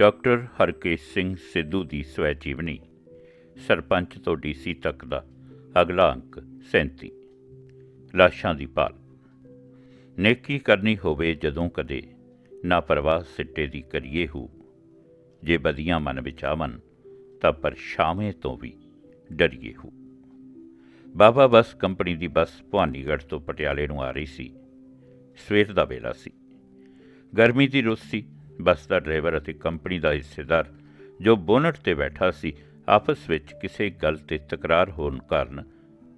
Doctor Harkesh Singh Sidhu ਦੀ ਸਵੈ ਜੀਵਨੀ ਸਰਪੰਚ ਤੋਂ ਡੀਸੀ ਤੱਕ ਦਾ ਅਗਲਾ ਅੰਕ 37 ਲਾਸ਼ਾਂ ਦੀ ਭਾਲ। ਨੇਕੀ ਕਰਨੀ ਹੋਵੇ ਜਦੋਂ ਕਦੇ ਨਾ ਪਰਵਾਹ ਸਿੱਟੇ ਦੀ ਕਰੀਏ ਹੂ। ਜੇ ਬਦੀਆਂ ਮਨ ਵਿੱਚ ਆਵਨ, ਤਾਂ ਪਰਛਾਵੇਂ ਤੋਂ ਵੀ ਡਰੀਏ ਹੂ। ਬਾਬਾ ਬੱਸ ਕੰਪਨੀ ਦੀ ਬੱਸ ਭਵਾਨੀਗੜ੍ਹ ਤੋਂ ਪਟਿਆਲੇ ਨੂੰ ਆ ਰਹੀ ਸੀ। ਸਵੇਰ ਦਾ ਵੇਲਾ ਸੀ। ਗਰਮੀ ਦੀ ਰੁੱਤ ਸੀ। ਬੱਸ ਦਾ ਡਰਾਈਵਰ ਅਤੇ ਕੰਪਨੀ ਦਾ ਹਿੱਸੇਦਾਰ, ਜੋ ਬੋਨਟ ਤੇ ਬੈਠਾ ਸੀ, ਆਪਸ ਵਿੱਚ ਕਿਸੇ ਗੱਲ ਤੇ ਤਕਰਾਰ ਹੋਣ ਕਾਰਨ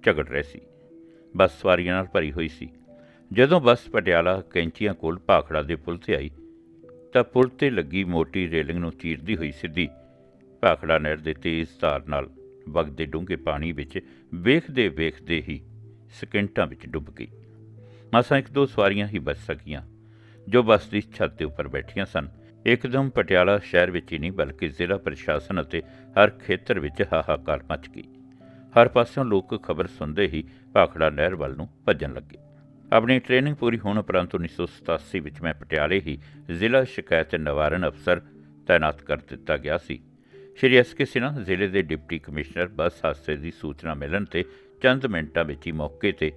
ਝਗੜ ਰਹੇ ਸੀ। ਬੱਸ ਸਵਾਰੀਆਂ ਨਾਲ ਭਰੀ ਹੋਈ ਸੀ। ਜਦੋਂ ਬੱਸ ਪਟਿਆਲਾ ਕੈਂਚੀਆਂ ਕੋਲ ਭਾਖੜਾ ਦੇ ਪੁਲ ਤੇ ਆਈ, ਤਾਂ ਪੁਲ ਤੇ ਲੱਗੀ ਮੋਟੀ ਰੇਲਿੰਗ ਨੂੰ ਚੀਰਦੀ ਹੋਈ ਸਿੱਧੀ ਭਾਖੜਾ ਨਹਿਰ ਦੇ ਤੇਜ਼ ਧਾਰ ਨਾਲ ਵਗਦੇ ਡੂੰਘੇ ਪਾਣੀ ਵਿੱਚ ਵੇਖਦੇ ਵੇਖਦੇ ਹੀ ਸਕਿੰਟਾਂ ਵਿੱਚ ਡੁੱਬ ਗਈ। ਮਾਸਾਂ ਇੱਕ ਦੋ ਸਵਾਰੀਆਂ ਹੀ ਬਚ ਸਕੀਆਂ। ਜੋ ਬੱਸ ਦੀ ਛੱਤ ਦੇ ਉੱਪਰ ਬੈਠੀਆਂ ਸਨ। ਇੱਕਦਮ ਪਟਿਆਲਾ ਸ਼ਹਿਰ ਵਿੱਚ ਹੀ ਨਹੀਂ, ਬਲਕਿ ਜ਼ਿਲ੍ਹਾ ਪ੍ਰਸ਼ਾਸਨ ਅਤੇ ਹਰ ਖੇਤਰ ਵਿੱਚ ਹਾਹਾਕਾਰ ਮਚ ਗਈ। ਹਰ ਪਾਸਿਓਂ ਲੋਕ ਖਬਰ ਸੁਣਦੇ ਹੀ ਭਾਖੜਾ ਨਹਿਰ ਵੱਲ ਨੂੰ ਭੱਜਣ ਲੱਗੇ। ਆਪਣੀ ਟ੍ਰੇਨਿੰਗ ਪੂਰੀ ਹੋਣ ਉਪਰੰਤ 1987 ਵਿੱਚ ਮੈਂ ਪਟਿਆਲੇ ਹੀ ਜ਼ਿਲ੍ਹਾ ਸ਼ਿਕਾਇਤ ਨਿਵਾਰਨ ਅਫਸਰ ਤਾਇਨਾਤ ਕਰ ਦਿੱਤਾ ਗਿਆ ਸੀ। ਸ਼੍ਰੀ ਐਸ ਕੇ ਸਿਨਹਾ, ਜ਼ਿਲ੍ਹੇ ਦੇ ਡਿਪਟੀ ਕਮਿਸ਼ਨਰ, ਬੱਸ ਹਾਦਸੇ ਦੀ ਸੂਚਨਾ ਮਿਲਣ ਤੇ ਚੰਦ ਮਿੰਟਾਂ ਵਿੱਚ ਹੀ ਮੌਕੇ ਤੇ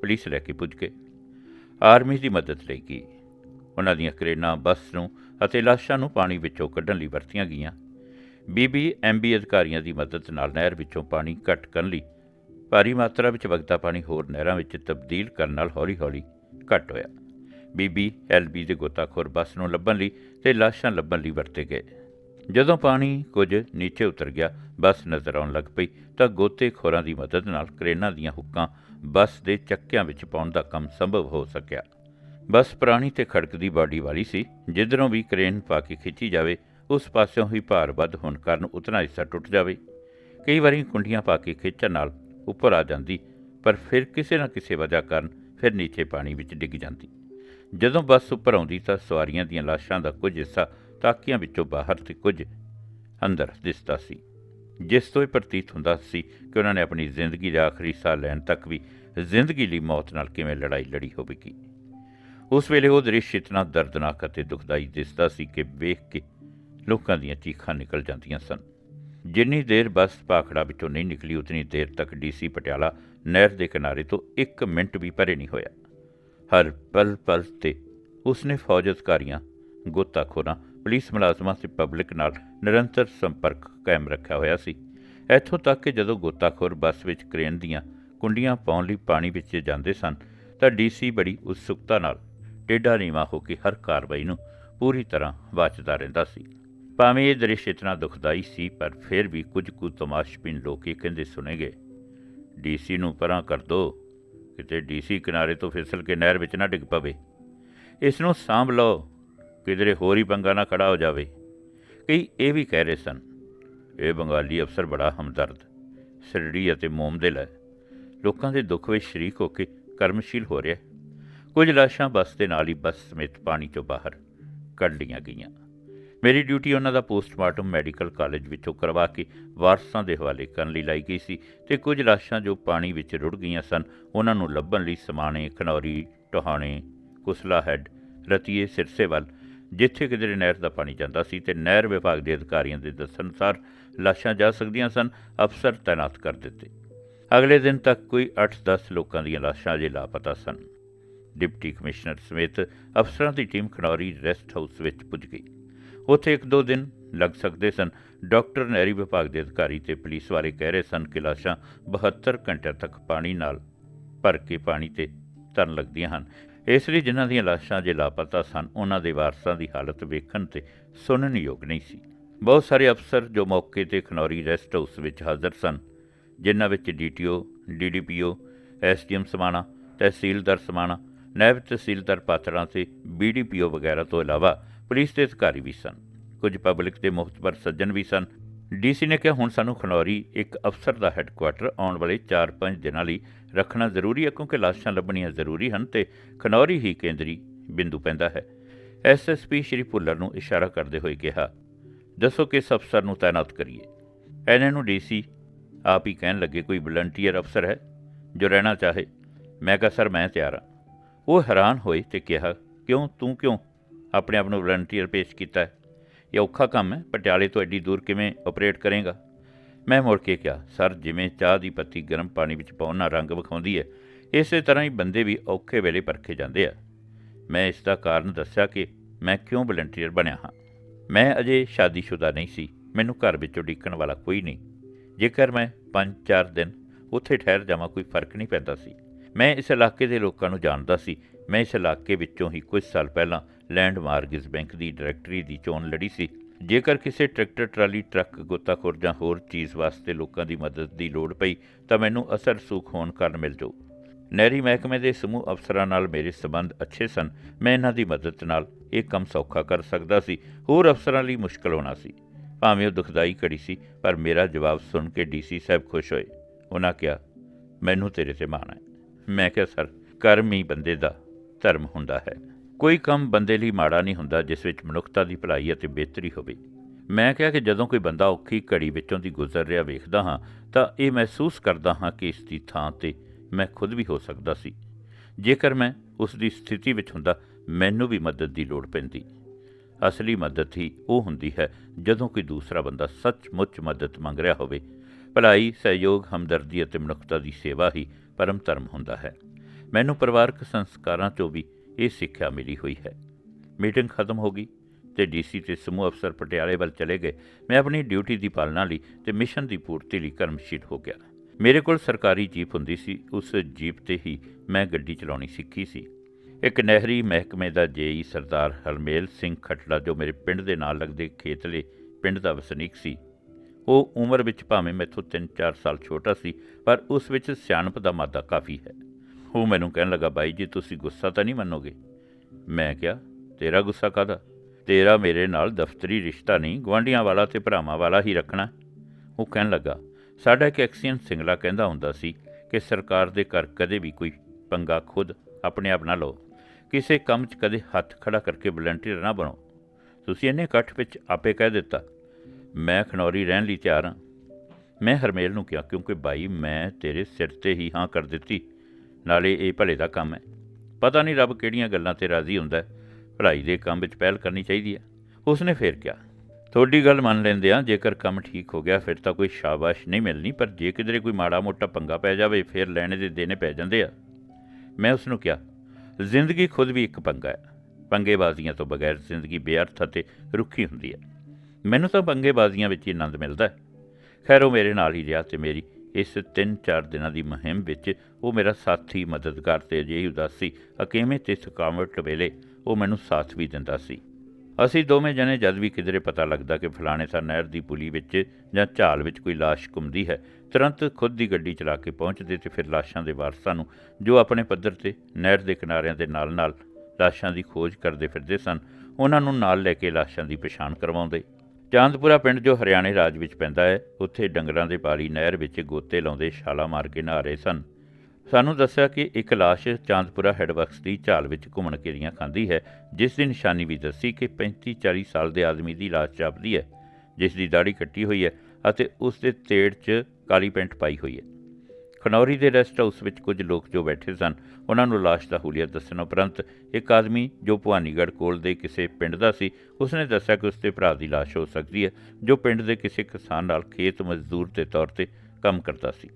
ਪੁਲਿਸ ਲੈ ਕੇ ਪੁੱਜ ਗਏ। ਆਰਮੀ ਦੀ ਮਦਦ ਲਈ ਗਈ ਉਹਨਾਂ ਦੀਆਂ ਕਰੇਨਾਂ, ਬੱਸ ਨੂੰ ਅਤੇ ਲਾਸ਼ਾਂ ਨੂੰ ਪਾਣੀ ਵਿੱਚੋਂ ਕੱਢਣ ਲਈ ਵਰਤੀਆਂ ਗਈਆਂ। ਬੀਬੀ ਐਮਬੀ ਅਧਿਕਾਰੀਆਂ ਦੀ ਮਦਦ ਨਾਲ ਨਹਿਰ ਵਿੱਚੋਂ ਪਾਣੀ ਘੱਟ ਕਰਨ ਲਈ ਭਾਰੀ ਮਾਤਰਾ ਵਿੱਚ ਵਗਦਾ ਪਾਣੀ ਹੋਰ ਨਹਿਰਾਂ ਵਿੱਚ ਤਬਦੀਲ ਕਰਨ ਨਾਲ ਹੌਲੀ-ਹੌਲੀ ਘੱਟ ਹੋਇਆ। ਬੀਬੀ ਐਲਬੀ ਦੇ ਗੋਤਾਖੋਰ ਬੱਸ ਨੂੰ ਲੱਭਣ ਲਈ ਤੇ ਲਾਸ਼ਾਂ ਲੱਭਣ ਲਈ ਵਰਤੇ ਗਏ। ਜਦੋਂ ਪਾਣੀ ਕੁਝ ਨੀਚੇ ਉਤਰ ਗਿਆ, ਬੱਸ ਨਜ਼ਰ ਆਉਣ ਲੱਗ ਪਈ ਤਾਂ ਗੋਤੇਖੋਰਾਂ ਦੀ ਮਦਦ ਨਾਲ ਕਰੇਨਾਂ ਦੀਆਂ ਹੁੱਕਾਂ ਬੱਸ ਦੇ ਚੱਕਿਆਂ ਵਿੱਚ ਪਾਉਣ ਦਾ ਕੰਮ ਸੰਭਵ ਹੋ ਸਕਿਆ। ਬੱਸ ਪੁਰਾਣੀ ਤੇ ਖੜਕਦੀ ਬਾਡੀ ਵਾਲੀ ਸੀ। ਜਿੱਧਰੋਂ ਵੀ ਕਰੇਨ ਪਾ ਕੇ ਖਿੱਚੀ ਜਾਵੇ, ਉਸ ਪਾਸਿਓਂ ਹੀ ਭਾਰ ਵੱਧ ਹੋਣ ਕਾਰਨ ਉਤਨਾ ਹਿੱਸਾ ਟੁੱਟ ਜਾਵੇ। ਕਈ ਵਾਰੀ ਕੁੰਡੀਆਂ ਪਾ ਕੇ ਖਿੱਚਣ ਨਾਲ ਉੱਪਰ ਆ ਜਾਂਦੀ, ਪਰ ਫਿਰ ਕਿਸੇ ਨਾ ਕਿਸੇ ਵਜ੍ਹਾ ਕਾਰਨ ਫਿਰ ਨੀਚੇ ਪਾਣੀ ਵਿੱਚ ਡਿੱਗ ਜਾਂਦੀ। ਜਦੋਂ ਬੱਸ ਉੱਪਰ ਆਉਂਦੀ ਤਾਂ ਸਵਾਰੀਆਂ ਦੀਆਂ ਲਾਸ਼ਾਂ ਦਾ ਕੁਝ ਹਿੱਸਾ ਤਾਕੀਆਂ ਵਿੱਚੋਂ ਬਾਹਰ ਤੇ ਕੁਝ ਅੰਦਰ ਦਿਸਦਾ ਸੀ। ਜਿਸ ਤੋਂ ਇਹ ਪ੍ਰਤੀਤ ਹੁੰਦਾ ਸੀ ਕਿ ਉਹਨਾਂ ਨੇ ਆਪਣੀ ਜ਼ਿੰਦਗੀ ਦਾ ਆਖਰੀ ਸਾਹ ਲੈਣ ਤੱਕ ਵੀ ਜ਼ਿੰਦਗੀ ਲਈ ਮੌਤ ਨਾਲ ਕਿਵੇਂ ਲੜਾਈ ਲੜੀ ਹੋਵੇਗੀ। ਉਸ ਵੇਲੇ ਉਹ ਦ੍ਰਿਸ਼ ਇਤਨਾ ਦਰਦਨਾਕ ਅਤੇ ਦੁਖਦਾਈ ਦਿਸਦਾ ਸੀ ਕਿ ਵੇਖ ਕੇ ਲੋਕਾਂ ਦੀਆਂ ਚੀਖਾਂ ਨਿਕਲ ਜਾਂਦੀਆਂ ਸਨ। ਜਿੰਨੀ ਦੇਰ ਬੱਸ ਪਾਖੜਾ ਵਿੱਚੋਂ ਨਹੀਂ ਨਿਕਲੀ, ਉਤਨੀ ਦੇਰ ਤੱਕ ਡੀਸੀ ਪਟਿਆਲਾ ਨਹਿਰ ਦੇ ਕਿਨਾਰੇ ਤੋਂ 1 ਮਿੰਟ ਵੀ ਪਰੇ ਨਹੀਂ ਹੋਇਆ। ਹਰ ਪਲ ਪਲ ਤੇ ਉਸਨੇ ਫੌਜ ਅਧਿਕਾਰੀਆਂ, ਗੋਤਾਖੋਰਾਂ, ਪੁਲਿਸ ਮੁਲਾਜ਼ਮਾਂ ਤੇ ਪਬਲਿਕ ਨਾਲ ਨਿਰੰਤਰ ਸੰਪਰਕ ਕਾਇਮ ਰੱਖਿਆ ਹੋਇਆ ਸੀ। ਇੱਥੋਂ ਤੱਕ ਕਿ ਜਦੋਂ ਗੋਤਾਖੋਰ ਬੱਸ ਵਿੱਚ ਕ੍ਰੇਨ ਦੀਆਂ ਕੁੰਡੀਆਂ ਪਾਉਣ ਲਈ ਪਾਣੀ ਵਿੱਚ ਜਾਂਦੇ ਸਨ, ਤਾਂ ਡੀਸੀ ਬੜੀ ਉਤਸੁਕਤਾ ਨਾਲ ਟੇਢਾ ਨੀਵਾ ਹੋ ਕੇ ਹਰ ਕਾਰਵਾਈ ਨੂੰ ਪੂਰੀ ਤਰ੍ਹਾਂ ਵਾਚਦਾ ਰਹਿੰਦਾ ਸੀ। ਭਾਵੇਂ ਇਹ ਦ੍ਰਿਸ਼ ਇਤਨਾ ਦੁਖਦਾਈ ਸੀ, ਪਰ ਫਿਰ ਵੀ ਕੁਝ ਕੁ ਤਮਾਸ਼ਬੀਨ ਲੋਕ ਇਹ ਕਹਿੰਦੇ ਸੁਣੇ ਗਏ ਡੀਸੀ ਨੂੰ ਪਰਾਂ ਕਰ ਦੋ, ਕਿਤੇ ਡੀਸੀ ਕਿਨਾਰੇ ਤੋਂ ਫਿਸਲ ਕੇ ਨਹਿਰ ਵਿੱਚ ਨਾ ਡਿੱਗ ਪਵੇ। ਇਸ ਨੂੰ ਸਾਂਭ ਲਓ, ਕਿਧਰੇ ਹੋਰ ਹੀ ਪੰਗਾ ਨਾ ਖੜਾ ਹੋ ਜਾਵੇ। ਕਈ ਇਹ ਵੀ ਕਹਿ ਰਹੇ ਸਨ, ਇਹ ਬੰਗਾਲੀ ਅਫਸਰ ਬੜਾ ਹਮਦਰਦ, ਸਿਰੜੀ ਅਤੇ ਮੋਮਦਿਲ ਹੈ। ਲੋਕਾਂ ਦੇ ਦੁੱਖ ਵਿੱਚ ਸ਼ਰੀਕ ਹੋ ਕੇ ਕਰਮਸ਼ੀਲ ਹੋ ਰਿਹਾ ਹੈ। ਕੁਝ ਲਾਸ਼ਾਂ ਬੱਸ ਦੇ ਨਾਲ ਹੀ ਬੱਸ ਸਮੇਤ ਪਾਣੀ ਚੋਂ ਬਾਹਰ ਕੱਢ ਲਈਆਂ ਗਈਆਂ। ਮੇਰੀ ਡਿਊਟੀ ਉਹਨਾਂ ਦਾ ਪੋਸਟਮਾਰਟਮ ਮੈਡੀਕਲ ਕਾਲਜ ਵਿੱਚੋਂ ਕਰਵਾ ਕੇ ਵਾਰਸਾਂ ਦੇ ਹਵਾਲੇ ਕਰਨ ਲਈ ਲਾਈ ਗਈ ਸੀ ਤੇ ਕੁਝ ਲਾਸ਼ਾਂ ਜੋ ਪਾਣੀ ਵਿੱਚ ਰੁੜ ਗਈਆਂ ਸਨ, ਉਹਨਾਂ ਨੂੰ ਲੱਭਣ ਲਈ ਸਮਾਣੇ, ਖਨੌਰੀ, ਟੋਹਾਣੇ, ਕੁਸਲਾ ਹੈੱਡ, ਰਤੀਏ ਸਿਰਸੇ ਵੱਲ ਜਿੱਥੇ ਕਿਧਰੇ ਨਹਿਰ ਦਾ ਪਾਣੀ ਜਾਂਦਾ ਸੀ ਤੇ ਨਹਿਰ ਵਿਭਾਗ ਦੇ ਅਧਿਕਾਰੀਆਂ ਦੇ ਦੱਸਣ ਅਨੁਸਾਰ ਲਾਸ਼ਾਂ ਜਾ ਸਕਦੀਆਂ ਸਨ, ਅਫਸਰ ਤਾਇਨਾਤ ਕਰ ਦਿੱਤੇ। ਅਗਲੇ ਦਿਨ ਤੱਕ ਕੋਈ 8-10 ਲੋਕਾਂ ਦੀਆਂ ਲਾਸ਼ਾਂ ਅਜੇ ਲਾਪਤਾ ਸਨ। ਡਿਪਟੀ ਕਮਿਸ਼ਨਰ ਸਮੇਤ ਅਫਸਰਾਂ ਦੀ ਟੀਮ ਖਨੌਰੀ ਰੈਸਟ ਹਾਊਸ ਵਿੱਚ ਪੁੱਜ ਗਈ। ਉੱਥੇ ਇੱਕ ਦੋ ਦਿਨ ਲੱਗ ਸਕਦੇ ਸਨ। ਡਾਕਟਰ ਨਹਿਰੀ ਵਿਭਾਗ ਦੇ ਅਧਿਕਾਰੀ ਤੇ ਪੁਲਿਸ ਵਾਲੇ ਕਹਿ ਰਹੇ ਸਨ ਕਿ ਲਾਸ਼ਾਂ 72 ਘੰਟਿਆਂ ਤੱਕ ਪਾਣੀ ਨਾਲ ਭਰ ਕੇ ਪਾਣੀ ਤੇ ਤਰਨ ਲੱਗਦੀਆਂ ਹਨ। ਇਸ ਲਈ ਜਿਨ੍ਹਾਂ ਦੀਆਂ ਲਾਸ਼ਾਂ ਜੇ ਲਾਪਤਾ ਸਨ, ਉਹਨਾਂ ਦੇ ਵਾਰਸਾਂ ਦੀ ਹਾਲਤ ਵੇਖਣ ਤੇ ਸੁਣਨ ਯੋਗ ਨਹੀਂ ਸੀ। ਬਹੁਤ ਸਾਰੇ ਅਫਸਰ ਜੋ ਮੌਕੇ ਤੇ ਖਨੌਰੀ ਰੈਸਟ ਹਾਊਸ ਵਿੱਚ ਹਾਜ਼ਰ ਸਨ, ਜਿਨ੍ਹਾਂ ਵਿੱਚ DTO DDPO SDM Samana, tehsildar Samana ਨਾਇਬ ਤਹਿਸੀਲਦਾਰ ਪਾਤੜਾਂ ਤੇ ਬੀਡੀਪੀਓ ਵਗੈਰਾ ਤੋਂ ਇਲਾਵਾ ਪੁਲਿਸ ਦੇ ਅਧਿਕਾਰੀ ਵੀ ਸਨ। ਕੁਝ ਪਬਲਿਕ ਦੇ ਮੁਖਤਬਰ ਸੱਜਣ ਵੀ ਸਨ। ਡੀਸੀ ਨੇ ਕਿਹਾ, ਹੁਣ ਸਾਨੂੰ ਖਨੌਰੀ ਇੱਕ ਅਫਸਰ ਦਾ ਹੈੱਡਕੁਆਟਰ ਆਉਣ ਵਾਲੇ 4-5 ਦਿਨਾਂ ਲਈ ਰੱਖਣਾ ਜ਼ਰੂਰੀ ਹੈ, ਕਿਉਂਕਿ ਲਾਸ਼ਾਂ ਲੱਭਣੀਆਂ ਜ਼ਰੂਰੀ ਹਨ ਤੇ ਖਨੌਰੀ ਹੀ ਕੇਂਦਰੀ ਬਿੰਦੂ ਪੈਂਦਾ ਹੈ। ਐਸਐਸਪੀ ਸ਼੍ਰੀ ਭੁੱਲਰ ਨੂੰ ਇਸ਼ਾਰਾ ਕਰਦੇ ਹੋਏ ਕਿਹਾ, ਦੱਸੋ ਕਿ ਇਸ ਅਫਸਰ ਨੂੰ ਤਾਇਨਾਤ ਕਰੀਏ? ਐਨੇ ਨੂੰ ਡੀਸੀ ਆਪ ਹੀ ਕਹਿਣ ਲੱਗੇ, ਕੋਈ ਵਲੰਟੀਅਰ ਅਫਸਰ ਹੈ ਜੋ ਰਹਿਣਾ ਚਾਹੇ। ਮੈਂ ਕਿਹਾ, ਸਰ, ਮੈਂ ਤਿਆਰ ਹਾਂ। ਉਹ ਹੈਰਾਨ ਹੋਏ ਤੇ ਕਿਹਾ, ਕਿਉਂ, ਤੂੰ ਕਿਉਂ ਆਪਣੇ ਆਪ ਨੂੰ ਵਲੰਟੀਅਰ ਪੇਸ਼ ਕੀਤਾ ਇਹ ਔਖਾ ਕੰਮ ਹੈ, ਪਟਿਆਲੇ ਤੋਂ ਐਡੀ ਦੂਰ ਕਿਵੇਂ ਆਪਰੇਟ ਕਰੇਗਾ? ਮੈਂ ਮੁੜ ਕੇ ਕਿਹਾ, ਸਰ, ਜਿਵੇਂ ਚਾਹ ਦੀ ਪੱਤੀ ਗਰਮ ਪਾਣੀ ਵਿੱਚ ਪਾਉਣ ਨਾਲ ਰੰਗ ਵਿਖਾਉਂਦੀ ਹੈ, ਇਸੇ ਤਰ੍ਹਾਂ ਹੀ ਬੰਦੇ ਵੀ ਔਖੇ ਵੇਲੇ ਪਰਖੇ ਜਾਂਦੇ ਆ। ਮੈਂ ਇਸ ਦਾ ਕਾਰਨ ਦੱਸਿਆ ਕਿ ਮੈਂ ਕਿਉਂ ਵਲੰਟੀਅਰ ਬਣਿਆ ਹਾਂ। ਮੈਂ ਅਜੇ ਸ਼ਾਦੀशुदा ਨਹੀਂ ਸੀ, ਮੈਨੂੰ ਘਰ ਵਿੱਚੋਂ ਉਡੀਕਣ ਵਾਲਾ ਕੋਈ ਨਹੀਂ। ਜੇਕਰ ਮੈਂ 5-4 ਦਿਨ ਉੱਥੇ ਠਹਿਰ ਜਾਵਾਂ, ਕੋਈ ਫ਼ਰਕ ਨਹੀਂ ਪੈਂਦਾ ਸੀ। ਮੈਂ ਇਸ ਇਲਾਕੇ ਦੇ ਲੋਕਾਂ ਨੂੰ ਜਾਣਦਾ ਸੀ। ਮੈਂ ਇਸ ਇਲਾਕੇ ਵਿੱਚੋਂ ਹੀ ਕੁਝ ਸਾਲ ਪਹਿਲਾਂ ਲੈਂਡ ਮਾਰਗੇਜ ਬੈਂਕ ਦੀ ਡਾਇਰੈਕਟਰੀ ਦੀ ਚੋਣ ਲੜੀ ਸੀ। ਜੇਕਰ ਕਿਸੇ ਟਰੈਕਟਰ, ਟਰਾਲੀ, ਟਰੱਕ ਗੋਤਾਖੋਰ ਜਾਂ ਹੋਰ ਚੀਜ਼ ਵਾਸਤੇ ਲੋਕਾਂ ਦੀ ਮਦਦ ਦੀ ਲੋੜ ਪਈ, ਤਾਂ ਮੈਨੂੰ ਅਸਰ ਸੂਖ ਹੋਣ ਕਾਰਨ ਮਿਲ ਜਾਊ। ਨਹਿਰੀ ਮਹਿਕਮੇ ਦੇ ਸਮੂਹ ਅਫਸਰਾਂ ਨਾਲ ਮੇਰੇ ਸਬੰਧ ਅੱਛੇ ਸਨ। ਮੈਂ ਇਹਨਾਂ ਦੀ ਮਦਦ ਨਾਲ ਇਹ ਕੰਮ ਸੌਖਾ ਕਰ ਸਕਦਾ ਸੀ। ਹੋਰ ਅਫਸਰਾਂ ਲਈ ਮੁਸ਼ਕਲ ਹੋਣਾ ਸੀ। ਭਾਵੇਂ ਉਹ ਦੁਖਦਾਈ ਘੜੀ ਸੀ, ਪਰ ਮੇਰਾ ਜਵਾਬ ਸੁਣ ਕੇ ਡੀਸੀ ਸਾਹਿਬ ਖੁਸ਼ ਹੋਏ। ਉਹਨਾਂ ਕਿਹਾ, ਮੈਨੂੰ ਤੇਰੇ ਤੇ ਮਾਣ ਹੈ। ਮੈਂ ਕਿਹਾ, ਸਰ, ਕਰਮ ਹੀ ਬੰਦੇ ਦਾ ਧਰਮ ਹੁੰਦਾ ਹੈ। ਕੋਈ ਕੰਮ ਬੰਦੇ ਲਈ ਮਾੜਾ ਨਹੀਂ ਹੁੰਦਾ, ਜਿਸ ਵਿੱਚ ਮਨੁੱਖਤਾ ਦੀ ਭਲਾਈ ਅਤੇ ਬਿਹਤਰੀ ਹੋਵੇ। ਮੈਂ ਕਿਹਾ ਕਿ ਜਦੋਂ ਕੋਈ ਬੰਦਾ ਔਖੀ ਘੜੀ ਵਿੱਚੋਂ ਦੀ ਗੁਜ਼ਰ ਰਿਹਾ ਵੇਖਦਾ ਹਾਂ, ਤਾਂ ਇਹ ਮਹਿਸੂਸ ਕਰਦਾ ਹਾਂ ਕਿ ਇਸ ਦੀ ਥਾਂ ਤੇ ਮੈਂ ਖੁਦ ਵੀ ਹੋ ਸਕਦਾ ਸੀ। ਜੇਕਰ ਮੈਂ ਉਸ ਦੀ ਸਥਿਤੀ ਵਿੱਚ ਹੁੰਦਾ, ਮੈਨੂੰ ਵੀ ਮਦਦ ਦੀ ਲੋੜ ਪੈਂਦੀ। ਅਸਲੀ ਮਦਦ ਹੀ ਉਹ ਹੁੰਦੀ ਹੈ, ਜਦੋਂ ਕੋਈ ਦੂਸਰਾ ਬੰਦਾ ਸੱਚਮੁੱਚ ਮਦਦ ਮੰਗ ਰਿਹਾ ਹੋਵੇ। ਭਲਾਈ, ਸਹਿਯੋਗ, ਹਮਦਰਦੀ ਅਤੇ ਮਨੁੱਖਤਾ ਦੀ ਸੇਵਾ ਹੀ ਪਰਮ ਧਰਮ ਹੁੰਦਾ ਹੈ। ਮੈਨੂੰ ਪਰਿਵਾਰਕ ਸੰਸਕਾਰਾਂ ਤੋਂ ਵੀ ਇਹ ਸਿੱਖਿਆ ਮਿਲੀ ਹੋਈ ਹੈ। ਮੀਟਿੰਗ ਖਤਮ ਹੋ ਗਈ ਤੇ ਡੀਸੀ ਤੇ ਸਮੂਹ ਅਫਸਰ ਪਟਿਆਲੇ ਵੱਲ ਚਲੇ ਗਏ। ਮੈਂ ਆਪਣੀ ਡਿਊਟੀ ਦੀ ਪਾਲਣਾ ਲਈ ਤੇ ਮਿਸ਼ਨ ਦੀ ਪੂਰਤੀ ਲਈ ਕਰਮਸ਼ੀਲ ਹੋ ਗਿਆ। ਮੇਰੇ ਕੋਲ ਸਰਕਾਰੀ ਜੀਪ ਹੁੰਦੀ ਸੀ। ਉਸ ਜੀਪ ਤੇ ਹੀ ਮੈਂ ਗੱਡੀ ਚਲਾਉਣੀ ਸਿੱਖੀ ਸੀ। ਇੱਕ ਨਹਿਰੀ ਮਹਿਕਮੇ ਦਾ ਜੇਈ ਸਰਦਾਰ ਹਰਮੇਲ ਸਿੰਘ ਖਟੜਾ ਜੋ ਮੇਰੇ ਪਿੰਡ ਦੇ ਨਾਲ ਲੱਗਦੇ ਖੇਤਲੇ ਪਿੰਡ ਦਾ ਵਸਨੀਕ ਸੀ ਉਹ ਉਮਰ ਵਿੱਚ ਭਾਵੇਂ ਮੈਥੋਂ 3-4 ਸਾਲ ਛੋਟਾ ਸੀ, ਪਰ ਉਸ ਵਿੱਚ ਸਿਆਣਪ ਦਾ ਮਾਦਾ ਕਾਫੀ ਹੈ। ਉਹ ਮੈਨੂੰ ਕਹਿਣ ਲੱਗਾ, ਬਾਈ ਜੀ, ਤੁਸੀਂ ਗੁੱਸਾ ਤਾਂ ਨਹੀਂ ਮੰਨੋਗੇ? ਮੈਂ ਕਿਹਾ, ਤੇਰਾ ਗੁੱਸਾ ਕਾਦਾ ਤੇਰਾ ਮੇਰੇ ਨਾਲ ਦਫ਼ਤਰੀ ਰਿਸ਼ਤਾ ਨਹੀਂ, ਗੁਆਂਢੀਆਂ ਵਾਲਾ ਤੇ ਭਰਾਵਾਂ ਵਾਲਾ ਹੀ ਰੱਖਣਾ। ਉਹ ਕਹਿਣ ਲੱਗਾ, ਸਾਡਾ ਇੱਕ ਐਕਸੀਅਨ ਸਿੰਗਲਾ ਕਹਿੰਦਾ ਹੁੰਦਾ ਸੀ ਕਿ ਸਰਕਾਰ ਦੇ ਘਰ ਕਦੇ ਵੀ ਕੋਈ ਪੰਗਾ ਖੁਦ ਆਪਣੇ ਆਪ ਨਾ ਲਓ। ਕਿਸੇ ਕੰਮ 'ਚ ਕਦੇ ਹੱਥ ਖੜਾ ਕਰਕੇ ਵਲੰਟੀਅਰ ਨਾ ਬਣੋ। ਤੁਸੀਂ ਇੰਨੇ ਇਕੱਠ ਵਿੱਚ ਆਪੇ ਕਹਿ ਦਿੱਤਾ ਮੈਂ ਖਨੌਰੀ ਰਹਿਣ ਲਈ ਤਿਆਰ ਹਾਂ। ਮੈਂ ਹਰਮੇਲ ਨੂੰ ਕਿਹਾ, ਕਿਉਂਕਿ ਬਾਈ, ਮੈਂ ਤੇਰੇ ਸਿਰ ਤੇ ਹੀ ਹਾਂ ਕਰ ਦਿੱਤੀ। ਨਾਲੇ ਇਹ ਭਲੇ ਦਾ ਕੰਮ ਹੈ। ਪਤਾ ਨਹੀਂ ਰੱਬ ਕਿਹੜੀਆਂ ਗੱਲਾਂ ਤੇ ਰਾਜ਼ੀ ਹੁੰਦਾ ਹੈ। ਭਲਾਈ ਦੇ ਕੰਮ ਵਿੱਚ ਪਹਿਲ ਕਰਨੀ ਚਾਹੀਦੀ ਹੈ। ਉਸਨੇ ਫੇਰ ਕਿਹਾ, ਤੁਹਾਡੀ ਗੱਲ ਮੰਨ ਲੈਂਦੇ ਆ ਜੇਕਰ ਕੰਮ ਠੀਕ ਹੋ ਗਿਆ, ਫਿਰ ਤਾਂ ਕੋਈ ਸ਼ਾਬਾਸ਼ ਨਹੀਂ ਮਿਲਣੀ। ਪਰ ਜੇ ਕਿਧਰੇ ਕੋਈ ਮਾੜਾ ਮੋਟਾ ਪੰਗਾ ਪੈ ਜਾਵੇ, ਫਿਰ ਲੈਣੇ ਦੇ ਦੇਣੇ ਪੈ ਜਾਂਦੇ ਆ। ਮੈਂ ਉਸ ਨੂੰ ਕਿਹਾ, ਜ਼ਿੰਦਗੀ ਖੁਦ ਵੀ ਇੱਕ ਪੰਗਾ ਹੈ। ਪੰਗੇਬਾਜ਼ੀਆਂ ਤੋਂ ਬਗੈਰ ਜ਼ਿੰਦਗੀ ਬੇਅਰਥ ਅਤੇ ਰੁੱਖੀ ਹੁੰਦੀ ਹੈ। ਮੈਨੂੰ ਤਾਂ ਬੰਗੇਬਾਜ਼ੀਆਂ ਵਿੱਚ ਹੀ ਆਨੰਦ ਮਿਲਦਾ ਹੈ। ਖੈਰ, ਉਹ ਮੇਰੇ ਨਾਲ ਹੀ ਰਿਹਾ ਤੇ ਮੇਰੀ ਇਸ 3-4 ਦਿਨਾਂ ਦੀ ਮੁਹਿੰਮ ਵਿੱਚ ਉਹ ਮੇਰਾ ਸਾਥੀ, ਮਦਦਗਾਰ ਤੇ ਅਜਿਹੀ ਉਦਾਸੀ, ਅਕੇਵੇਂ ਤੇ ਥਕਾਵਟ ਵੇਲੇ ਉਹ ਮੈਨੂੰ ਸਾਥ ਵੀ ਦਿੰਦਾ ਸੀ। ਅਸੀਂ ਦੋਵੇਂ ਜਣੇ ਜਦ ਵੀ ਕਿਧਰੇ ਪਤਾ ਲੱਗਦਾ ਕਿ ਫਲਾਣੇ ਥਾਂ ਨਹਿਰ ਦੀ ਪੁਲੀ ਵਿੱਚ ਜਾਂ ਝਾਲ ਵਿੱਚ ਕੋਈ ਲਾਸ਼ ਘੁੰਮਦੀ ਹੈ, ਤੁਰੰਤ ਖੁਦ ਦੀ ਗੱਡੀ ਚਲਾ ਕੇ ਪਹੁੰਚਦੇ ਤੇ ਫਿਰ ਲਾਸ਼ਾਂ ਦੇ ਵਾਰਸਾਂ ਨੂੰ ਜੋ ਆਪਣੇ ਪੱਧਰ ਤੇ ਨਹਿਰ ਦੇ ਕਿਨਾਰਿਆਂ ਦੇ ਨਾਲ-ਨਾਲ ਲਾਸ਼ਾਂ ਦੀ ਖੋਜ ਕਰਦੇ ਫਿਰਦੇ ਸਨ, ਉਹਨਾਂ ਨੂੰ ਨਾਲ ਲੈ ਕੇ ਲਾਸ਼ਾਂ ਦੀ ਪਛਾਣ ਕਰਵਾਉਂਦੇ। ਚਾਂਦਪੁਰਾ ਪਿੰਡ ਜੋ ਹਰਿਆਣੇ ਰਾਜ ਵਿੱਚ ਪੈਂਦਾ ਹੈ, ਉੱਥੇ ਡੰਗਰਾਂ ਦੇ ਪਾਲੀ ਨਹਿਰ ਵਿੱਚ ਗੋਤੇ ਲਾਉਂਦੇ ਛਾਲਾ ਮਾਰ ਕੇ ਨਹਾ ਰਹੇ ਸਨ। ਸਾਨੂੰ ਦੱਸਿਆ ਕਿ ਇੱਕ ਲਾਸ਼ ਚਾਂਦਪੁਰਾ ਹੈਡਵਰਕਸ ਦੀ ਝਾਲ ਵਿੱਚ ਘੁੰਮਣ ਘੇਰੀਆਂ ਖਾਂਦੀ ਹੈ, ਜਿਸ ਦੀ ਨਿਸ਼ਾਨੀ ਵੀ ਦੱਸੀ ਕਿ 35-40 ਸਾਲ ਦੇ ਆਦਮੀ ਦੀ ਲਾਸ਼ ਚਾਪਦੀ ਹੈ, ਜਿਸ ਦੀ ਦਾੜੀ ਕੱਟੀ ਹੋਈ ਹੈ ਅਤੇ ਉਸ ਦੇ ਤੇੜ 'ਚ ਕਾਲੀ ਪੈਂਟ ਪਾਈ ਹੋਈ ਹੈ। ਖਨੌਰੀ ਦੇ ਰੈਸਟ ਹਾਊਸ ਵਿੱਚ ਕੁਝ ਲੋਕ ਜੋ ਬੈਠੇ ਸਨ, ਉਹਨਾਂ ਨੂੰ ਲਾਸ਼ ਦਾ ਹੁਲੀਆ ਦੱਸਣ ਉਪਰੰਤ ਇੱਕ ਆਦਮੀ ਜੋ ਭਵਾਨੀਗੜ੍ਹ ਕੋਲ ਦੇ ਕਿਸੇ ਪਿੰਡ ਦਾ ਸੀ, ਉਸਨੇ ਦੱਸਿਆ ਕਿ ਉਸਦੇ ਭਰਾ ਦੀ ਲਾਸ਼ ਹੋ ਸਕਦੀ ਹੈ, ਜੋ ਪਿੰਡ ਦੇ ਕਿਸੇ ਕਿਸਾਨ ਨਾਲ ਖੇਤ ਮਜ਼ਦੂਰ ਦੇ ਤੌਰ ਤੇ ਕੰਮ ਕਰਦਾ ਸੀ।